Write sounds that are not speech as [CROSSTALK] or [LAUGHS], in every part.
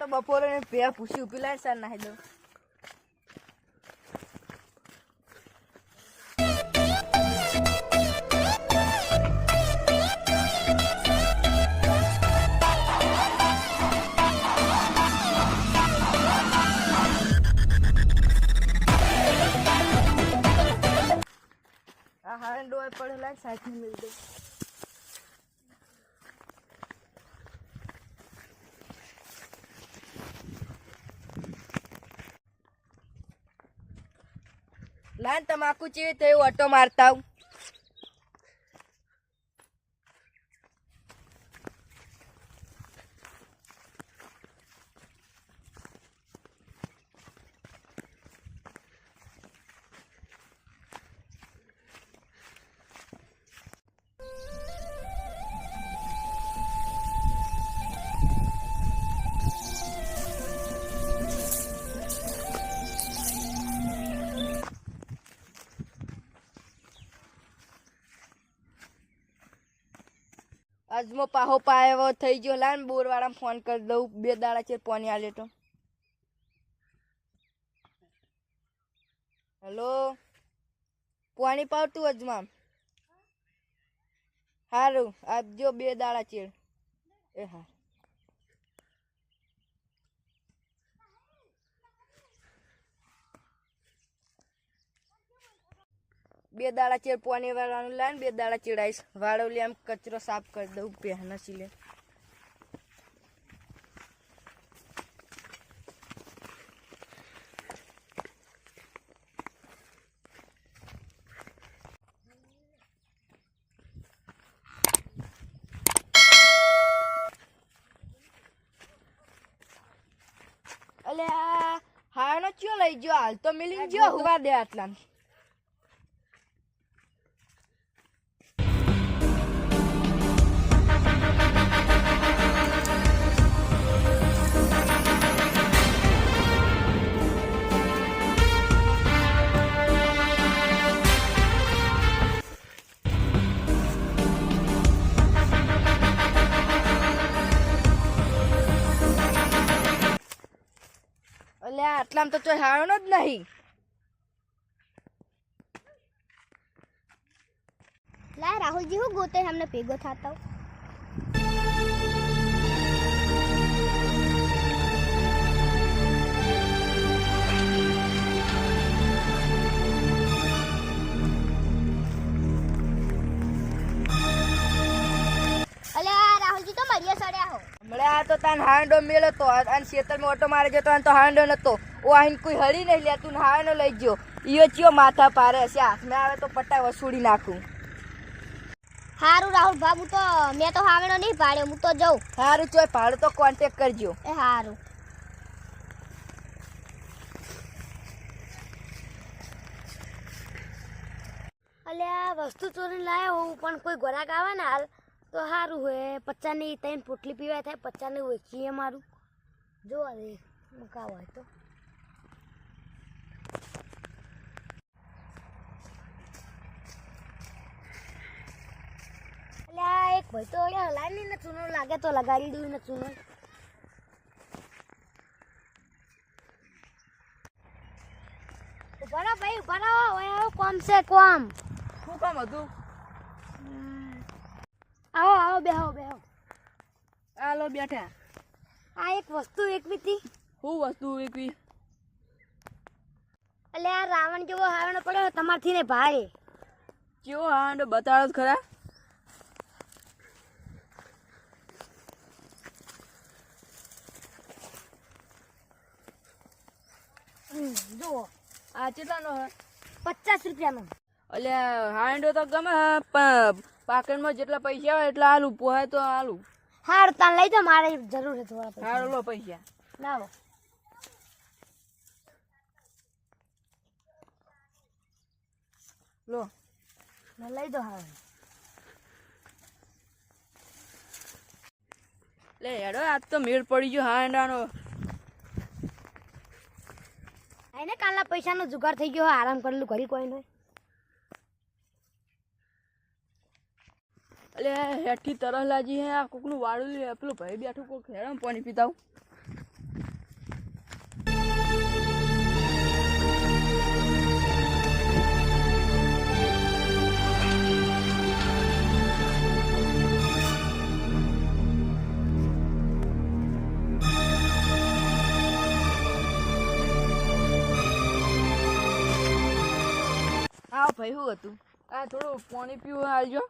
તો બપોરે બે પૂછી ઊભી લાય સર નાહી દઉં. હારણ ડોય પડેલા સાચી મિલ દઉં. લાન તમાકુ ચીવી તે ઓટો મારતા આવું? આજમો પાહો પાયો થઈ ગયો. લાન બોરવાળા ફોન કરી દઉં. બે દાડા ચેર પોની આલે તો. હેલો? પાણી પાવતું અજમા સારું આપજો બે દાડા ચેર. એ હા. બે દાડા ચેર પાણી વાળવાનું લાન બે દાડા ચેડાઈશ. વાળવલી આમ કચરો સાફ કરી દઉં પહેના લે. અલે હાનો ચો લઈ ગયો? હાલ તો મિલી ગયો હોવા દે આટલા અલે આટલામાં તો ચોય હારનો જ નહીં. લા રાહુલજી હું ગોતે અમને ભેગો થતા. તાન હાંડો મેલો તો અને ખેતરમાં ઓટો મારે જતો અને તો હાંડો નતો. ઓ આઈને કોઈ હળી નહીં લે તું હાંડો લઈ ગયો. ઈયો ચિયો માથા પારે હશે હાથમાં આવે તો પટ્ટા વસૂડી નાખું. હારું રાહુલ બાબુ તો મેં તો હાવણો નહીં પાડ્યો હું તો જઉં. સારું ચોય ભાડો તો કોન્ટેક કરજો. એ હારું. અલ્યા વસ્તુ ચોરી લાવ્યો હું પણ કોઈ ગોરાક આવે ને હાલ. તો સારું હોય પચાની ત્રણ પોટલી પીવાય થાય પચાસની વેચીએ મારું. જોવા દે મુકાવ હોય તો. એક ભાઈ તો અહીંયા નહીં ને ચૂનો લાગે તો લગાડી દઉં ને ચૂનો. ઊભા ભાઈ ઊભા રહો કોમ છે કોમ. શું કામ હતું? આવો આવો બેહો બેહો હાલો બેઠા. આ એક વસ્તુ એકવી હતી. શું વસ્તુ એકવી એટલે આ રાવણ જેવો હાવણ પડ્યો તમારથી ને ભારે. કેવો હારણો બતાડો જ ખરા. જુઓ. આ કેટલાનો હે પચાસ રૂપિયાનો. એટલે હાંડો તો ગમે પણ પાકીટમાં જેટલા પૈસા હોય એટલા આલું પોહાય તો આલું. હાર તાન લઈ તો મારે જરૂર છે થોડા પૈસા. હારો લો પૈસા. લાવો. લો. લઈ દો હાર. લે હેડો આજ તો મેળ પડી ગયો હાંડાનો. એને કાલના પૈસાનો જુગાર થઈ ગયો આરામ કરેલું ઘરી કોઈ નહીં. એટલે હેઠી તરસ લાજી હે, આ કોકનું વાળું પેલું ભાઈ બેઠું કોક હેરામ પાણી પીતા હા, ભાઈ, શું હતું? આ થોડું પાણી પીવું આવજો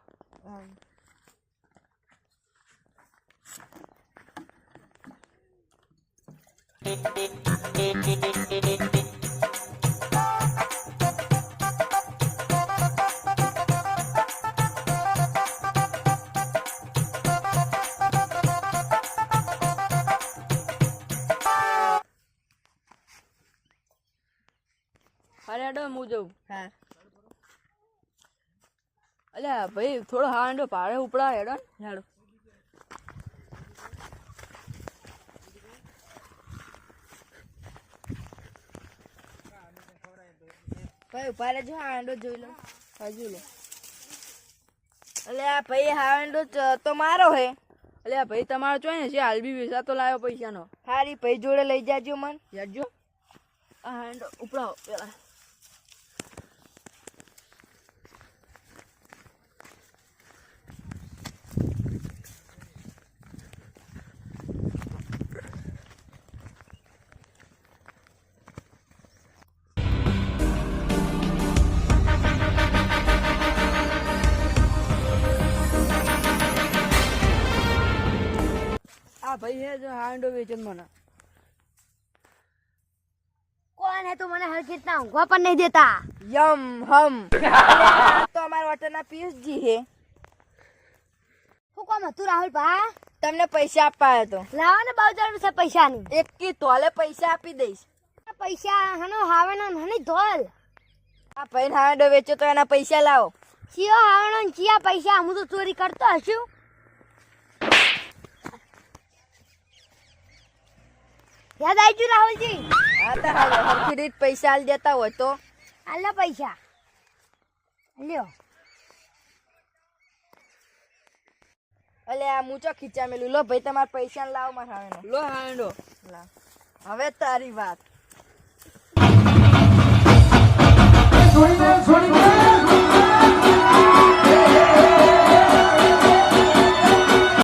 હેડો હું જઉં. હા. અલ્યા ભાઈ થોડો હાંડો ભાડે ઉપડા હેડો હેડો. ભાઈ ઊભા રહેજો હા હાંડો જોઈ લો. હજુ લો. એટલે આ ભાઈ હા ચ- તો મારો હે. એટલે આ ભાઈ તમારો ચોય ને છે હાલ બી વેચા તો લાવ્યો પૈસાનો. હારી ભાઈ જોડે લઈ જાજો મન. જાજો આ હાંડો ઉપડાવો પેલા. આ ભાઈ હે જો હાંડો વેચન મને. કોણ હે તું મને હરખી રીતના ઊંઘવા પણ નહીં દેતા? યમ હમ. [LAUGHS] તો અમાર હોટલના પિયુષજી હે. હું કોમ હતું રાહુલ ભા તમને પૈસા આપવા હતો લાવો ને બહુ જરૂર છે પૈસાની. એક કી તોલે પૈસા આપી દઈશ. પૈસા હનો હાવણો ને હની ધોલ. આ ભાઈ હાંડો વેચો તો એના પૈસા લાવો. ચિયો હાવણો ને ચિયા પૈસા હું તો ચોરી કરતો હશું. યાદ આવી રાહુલજી હા તો હાલો હરખી રીત પૈસા આલ દેતા હોય તો. આલા પૈસા. લ્યો અલે આ મૂચો ખીચા મેલું લો ભાઈ તમારા પૈસા લાવો મારા હાણો લો હાંડો. હવે તારી વાત. છોડી દે છોડી દે